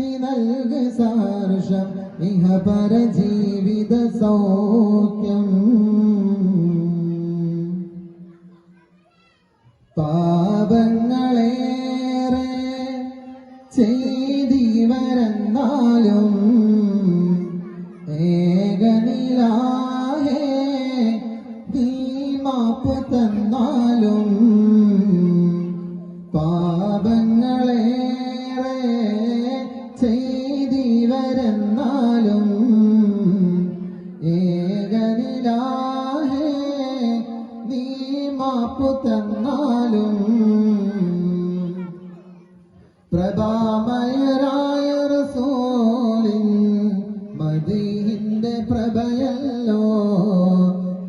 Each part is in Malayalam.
നീ നൽകു സാർഷം ഇഹ പരജീവിത സൗഖ്യം. പാപങ്ങളേറെ ചെയ്തി വരന്നാലും ഏകനിലാഹേ നീ മാപ്പ് തന്നാലും ചെയ്തിവരെന്നാലും ഏകനിലാഹേ നീ മാപ്പു തന്നാലും പ്രഭാമയരായ റസൂലിൻ മദീഹിന്റെ പ്രഭയല്ലോ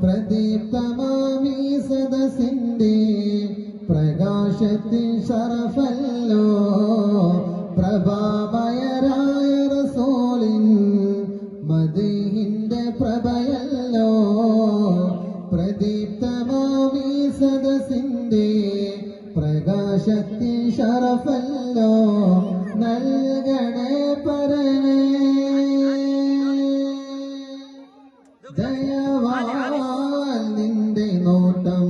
പ്രദീപ്തമാമീ സദസിന്റെ പ്രകാശത്തിൽ ശറഫല്ലോ. തമാമി സദസിന്റെ പ്രകാശത്തിൻ ഷറഫല്ലോ നൽകണേ പരനേ. ദയവാൽ നിന്റെ നോട്ടം.